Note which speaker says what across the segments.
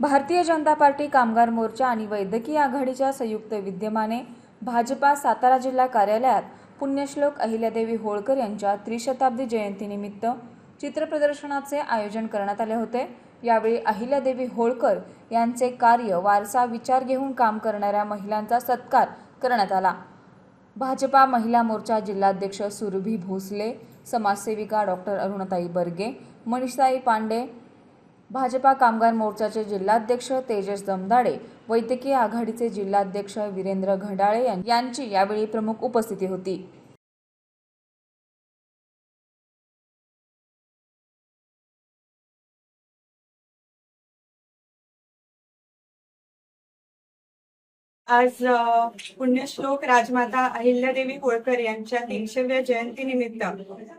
Speaker 1: Bharatiya Janata party कामगार मोर्चा आणि वैद्यकीय आघाडीच्या संयुक्त विद्यमाने भाजपा सातारा जिल्हा कार्यालयात पुण्यश्लोक अहिल्यादेवी होळकर यांच्या त्रिशताब्दी जयंतीनिमित्त चित्रप्रदर्शनाचे आयोजन करण्यात आले होते. यावेळी अहिल्यादेवी होळकर यांचे कार्य वारसा विचार घेऊन काम करणाऱ्या महिलांचा सत्कार करण्यात आला. भाजपा महिला मोर्चा जिल्हाध्यक्ष सुरभी भोसले समाजसेविका डॉक्टर अरुणताई बर्गे मनीषाई पांडे भाजपा कामगार मोर्चाचे जिल्हाध्यक्ष तेजस दमदाडे वैद्यकीय आघाडीचे जिल्हाध्यक्ष वीरेंद्र घडाळे यांची यावेळी प्रमुख उपस्थिती होती.
Speaker 2: आज पुण्यश्लोक राजमाता अहिल्यादेवी होळकर यांच्या तीनशेव्या जयंतीनिमित्त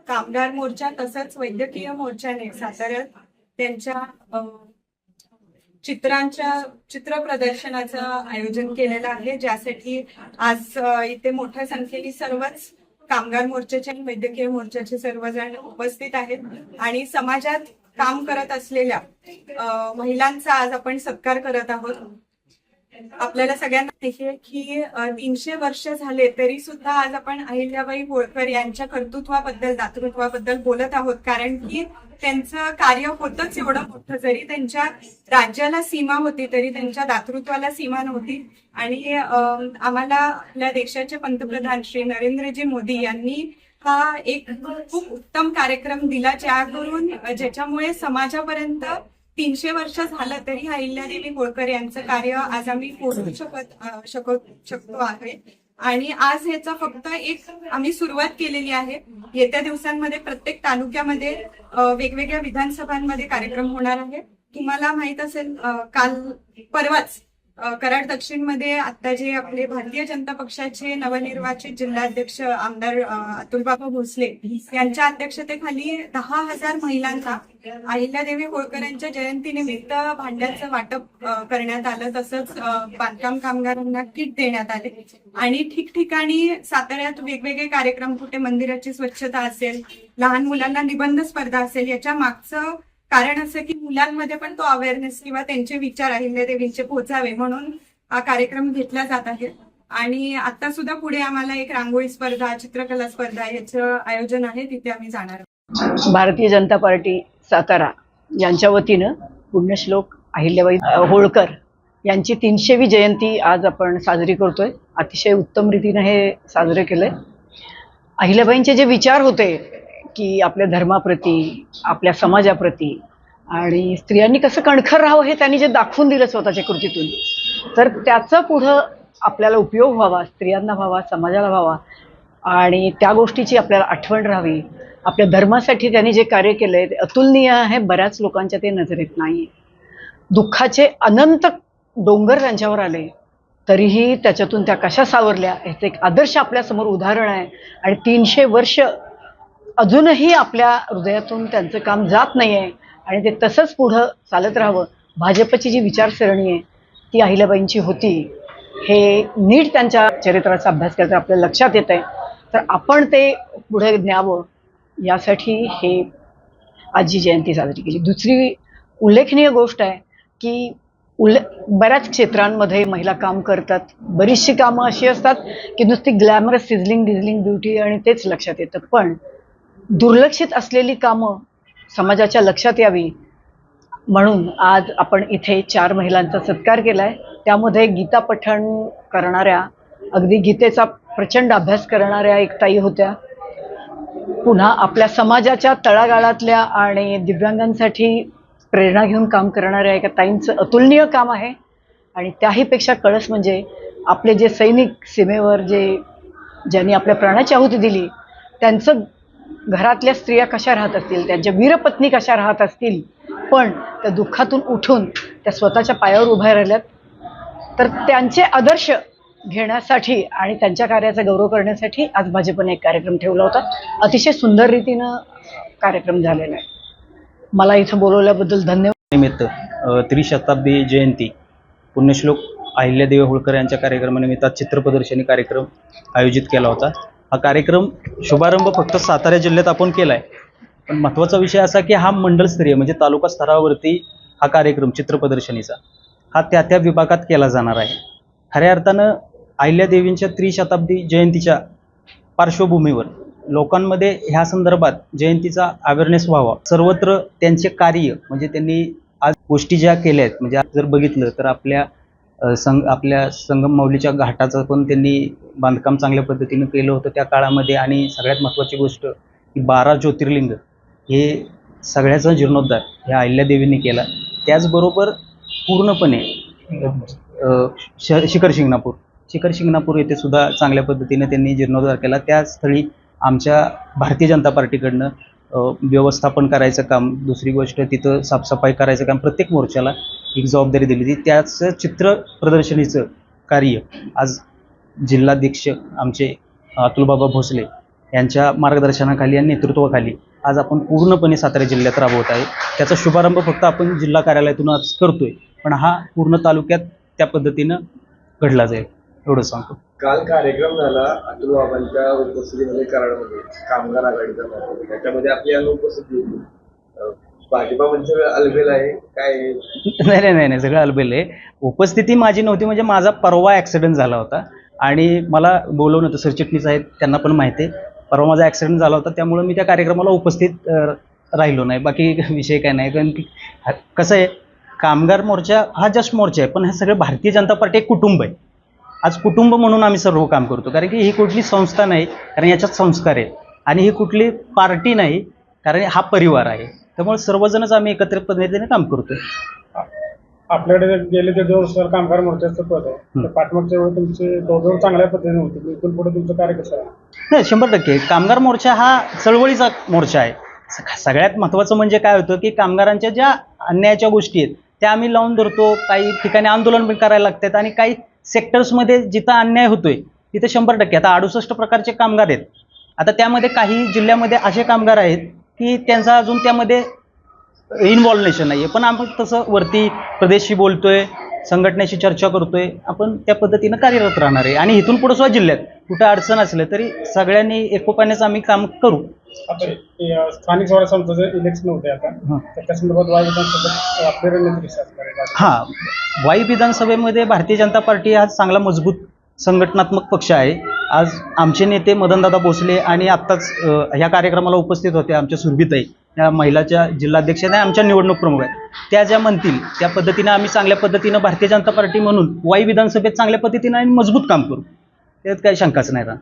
Speaker 2: कामगार मोर्चा तसंच वैद्यकीय मोर्चाने साताऱ्यात त्यांच्या चित्रांच्या चित्र प्रदर्शनाचं आयोजन केलेलं आहे ज्यासाठी आज इथे मोठ्या संख्येने सर्वच कामगार मोर्चाचे आणि वैद्यकीय मोर्चाचे सर्वजण उपस्थित आहेत. आणि समाजात काम करत असलेल्या महिलांचा आज आपण सत्कार करत आहोत. आपल्याला सगळ्यांना की तीनशे वर्ष झाले तरी सुद्धा आज आपण अहिल्याबाई होळकर यांच्या कर्तृत्वाबद्दल दातृत्वाबद्दल बोलत आहोत. कारण की त्यांचं कार्य होतच एवढं मोठं. जरी त्यांच्या राज्याला सीमा होती तरी त्यांच्या दातृत्वाला सीमा नव्हती. आणि आम्हाला आपल्या देशाचे पंतप्रधान श्री नरेंद्रजी मोदी यांनी हा एक खूप उत्तम कार्यक्रम दिला ज्याकरून ज्याच्यामुळे समाजापर्यंत तीनशे वर्ष झालं तरी अहिल्यादेवी होळकर यांचं कार्य आज आम्ही पोहोचू शकत शकत शकतो आहे. आणि आज ह्याचा फक्त एक आम्ही सुरुवात केलेली आहे. येत्या दिवसांमध्ये प्रत्येक तालुक्यामध्ये वेगवेगळ्या विधानसभांमध्ये कार्यक्रम होणार आहे. तुम्हाला माहीत असेल काल परवाच कराड दक्षिणमध्ये आता जे आपले भारतीय जनता पक्षाचे नवनिर्वाचित जिल्हाध्यक्ष आमदार अतुलबाबा भोसले यांच्या अध्यक्षतेखाली दहा हजार महिलांना अहिल्यादेवी होळकरांच्या जयंतीनिमित्त भांड्याचं वाटप करण्यात आलं. तसंच बांधकाम कामगारांना किट देण्यात आले. आणि ठिकठिकाणी साताऱ्यात वेगवेगळे कार्यक्रम कुठे मंदिराची स्वच्छता असेल लहान मुलांना निबंध स्पर्धा असेल याच्या मागचं कारण असं की मुलांमध्ये पण तो अवेअरनेस किंवा त्यांचे विचार अहिल्यादेवींचे पोहोचावे म्हणून हा कार्यक्रम घेतला जात आहे. आणि आता सुद्धा पुढे आम्हाला एक रांगोळी स्पर्धा चित्रकला स्पर्धा याचं आयोजन आहे तिथे आम्ही जाणार आहोत.
Speaker 3: भारतीय जनता पार्टी सातारा यांच्या वतीनं पुण्यश्लोक अहिल्याबाई होळकर यांची तीनशेवी जयंती आज आपण साजरी करतोय. अतिशय उत्तम रीतीनं हे साजरे केलंय. अहिल्याबाईंचे जे विचार होते की आपल्या धर्माप्रती आपल्या समाजाप्रती आणि स्त्रियांनी कसं कणखर राहावं हे त्यांनी जे दाखवून दिलं स्वतःच्या कृतीतून तर त्याचा पुढं आपल्याला उपयोग व्हावा स्त्रियांना व्हावा समाजाला व्हावा आणि त्या गोष्टीची आपल्याला आठवण राहावी. आपल्या धर्मासाठी त्यांनी जे कार्य केलंय ते अतुलनीय आहे बऱ्याच लोकांच्या ते नजरेत नाही दुःखाचे अनंत डोंगर त्यांच्यावर आले तरीही त्याच्यातून त्या कशा सावरल्या ह्याचं एक आदर्श आपल्यासमोर उदाहरण आहे. आणि तीनशे वर्ष अजूनही आपल्या हृदयातून त्यांचं काम जात नाही आहे आणि ते तसंच पुढं चालत राहावं. भाजपची जी विचारसरणी आहे ती अहिल्याबाईंची होती. हे नीट त्यांच्या चरित्राचा अभ्यास केला तर आपल्या लक्षात येत आहे तर आपण ते पुढे न्यावं यासाठी हे आजी जयंती साजरी केली. दुसरी उल्लेखनीय गोष्ट आहे की उल्ले बऱ्याच क्षेत्रांमध्ये महिला काम करतात. बरीचशी कामं अशी असतात की नुसती ग्लॅमरस सिझलिंग डिझलिंग ब्युटी आणि तेच लक्षात येतं. पण दुर्लक्षित असलेली कामं समाजाच्या लक्षात यावी म्हणून आज आपण इथे चार महिलांचा सत्कार केला आहे त्यामध्ये गीता पठण करणाऱ्या अगदी गीतेचा प्रचंड अभ्यास करणाऱ्या एक ताई होत्या. पुन्हा आपल्या समाजाच्या तळागाळातल्या आणि दिव्यांगांसाठी प्रेरणा घेऊन काम करणाऱ्या एका ताईंचं अतुलनीय काम आहे. आणि त्याहीपेक्षा कळस म्हणजे आपले जे सैनिक सीमेवर जे ज्यांनी आपल्या प्राणाची आहुती दिली त्यांचं घरातल्या स्त्रिया कशा राहत असतील त्यांच्या वीरपत्नी कशा राहत असतील पण त्या दुःखातून उठून त्या स्वतःच्या पायावर उभ्या राहिल्यात. तर त्यांचे आदर्श घेण्यासाठी आणि त्यांच्या कार्याचा गौरव करण्यासाठी आज भाजपने एक कार्यक्रम ठेवला होता. अतिशय सुंदर रीतीनं कार्यक्रम झालेला आहे. मला इथं बोलवल्याबद्दल धन्यवाद.
Speaker 4: निमित्त त्रिशताब्दी जयंती पुण्यश्लोक अहिल्यादेवी होळकर यांच्या कार्यक्रमानिमित्त चित्रप्रदर्शनी कार्यक्रम आयोजित केला होता. हा कार्यक्रम शुभारंभ फक्त सातारा जिल्ह्यात आपण केला आहे पण महत्त्वाचा विषय असा की हा मंडलस्तरीय म्हणजे तालुका स्तरावरती हा कार्यक्रम चित्रप्रदर्शनीचा हा त्या त्या विभागात केला जाणार आहे. खऱ्या अर्थानं अहिल्यादेवींच्या त्रिशताब्दी जयंतीच्या पार्श्वभूमीवर लोकांमध्ये ह्या संदर्भात जयंतीचा अवेअरनेस व्हावा. सर्वत्र त्यांचे कार्य म्हणजे त्यांनी आज गोष्टी ज्या केल्या आहेत म्हणजे आज जर बघितलं तर आपल्या संग आपल्या संगम माऊलीच्या घाटाचं पण त्यांनी बांधकाम चांगल्या पद्धतीनं केलं होतं त्या काळामध्ये. आणि सगळ्यात महत्त्वाची गोष्ट की बारा ज्योतिर्लिंग हे सगळ्याचा जीर्णोद्धार ह्या अहिल्यादेवींनी केला. त्याचबरोबर पूर्णपणे श शिखर शिंगणापूर. शिखर शिंगणापूर येथे सुद्धा चांगल्या पद्धतीने त्यांनी जीर्णोद्धार केला. त्या स्थळी आमच्या भारतीय जनता पार्टीकडनं व्यवस्थापन करायचं काम दुसरी गोष्ट तिथं साफसफाई करायचं काम प्रत्येक मोर्चाला एक जबाबदारी दिली होती. त्याच चित्र प्रदर्शनीचं कार्य आज जिल्हाध्यक्ष आमचे अतुलबाबा भोसले यांच्या मार्गदर्शनाखाली आणि नेतृत्वाखाली आज आपण पूर्णपणे सातारा जिल्ह्यात राबवत आहे. त्याचा शुभारंभ फक्त आपण जिल्हा कार्यालयातून आज करतोय. पण हा पूर्ण तालुक्यात त्या पद्धतीनं घडला जाईल. एवढं सांगतो.
Speaker 5: काल कार्यक्रम झाला अतुल बाबांच्या उपस्थितीमध्ये कराडमध्ये कामगार आघाडीचा त्याच्यामध्ये आपली अनुपस्थिती होती. भाजपा म्हणजे अलबेल आहे काय
Speaker 4: नाही नाही नाही नाही सगळं अलबेल आहे. उपस्थिती माझी नव्हती म्हणजे माझा परवा ॲक्सिडेंट झाला होता. आणि मला बोलवलं होतं सरचिटणीस आहेत त्यांना पण माहिती आहे. परवा माझा ॲक्सिडेंट झाला होता त्यामुळं मी त्या कार्यक्रमाला उपस्थित राहिलो नाही. बाकी विषय काय नाही कारण की कसं आहे कामगार मोर्चा हा जस्ट मोर्चा आहे पण हे सगळं भारतीय जनता पार्टी एक कुटुंब आहे. आज कुटुंब म्हणून आम्ही सर्व काम करतो कारण की ही कुठली संस्था नाही कारण याच्यात संस्कार आहे आणि ही कुठली पार्टी नाही कारण हा परिवार आहे. त्यामुळे सर्वजणच आम्ही एकत्रित पद्धतीने काम करतोय.
Speaker 6: आपल्याकडे गेले ते दोन वर्ष कामगार मोर्चाचं पद आहे. तर पाठमागच्या वेळी तुमचे दोघं चांगल्या पद्धतीने होते. इथून पुढे तुमचं कार्य कसं आहे?
Speaker 4: नाही शंभर टक्के. कामगार मोर्चा हा चळवळीचा मोर्चा आहे. स- सगळ्यात महत्त्वाचं म्हणजे काय होतं की कामगारांच्या ज्या अन्यायाच्या गोष्टी आहेत त्या आम्ही लावून धरतो. काही ठिकाणी आंदोलन पण करायला लागतात आणि काही सेक्टर्समध्ये जिथं अन्याय होतोय तिथे शंभर टक्के. आता अडुसष्ट प्रकारचे कामगार आहेत. आता त्यामध्ये काही जिल्ह्यामध्ये असे कामगार आहेत की त्यांचा अजून त्यामध्ये इन्व्हॉल्वेशन नाही आहे पण आपण तसं वरती प्रदेशशी बोलतोय संघटनेशी चर्चा करतोय आपण त्या पद्धतीनं कार्यरत राहणार आहे. आणि इथून पुढे सुद्धा जिल्ह्यात कुठं अडचण असलं तरी सगळ्यांनी एकोपानेच आम्ही काम करू.
Speaker 6: स्थानिक स्वराज्य संस्थेचं इलेक्शन होते आता.
Speaker 4: हं.
Speaker 6: तर त्या संदर्भात आपली रणनीती असणार आहे
Speaker 4: हां. वाई विधानसभेमध्ये भारतीय जनता पार्टी हा चांगला मजबूत संघटनात्मक पक्ष आहे. आज आमचे नेते मदनदादा भोसले आणि आत्ताच ह्या कार्यक्रमाला उपस्थित होते आमच्या सुरभीताई. या महिलाच्या जिल्हाध्यक्ष आणि आमच्या निवडणूक प्रमुख आहेत. त्या ज्या म्हणतील त्या पद्धतीनं आम्ही चांगल्या पद्धतीनं भारतीय जनता पार्टी म्हणून वाई विधानसभेत चांगल्या पद्धतीनं आणि मजबूत काम करू. त्यात काही शंकाच नाही राहणार.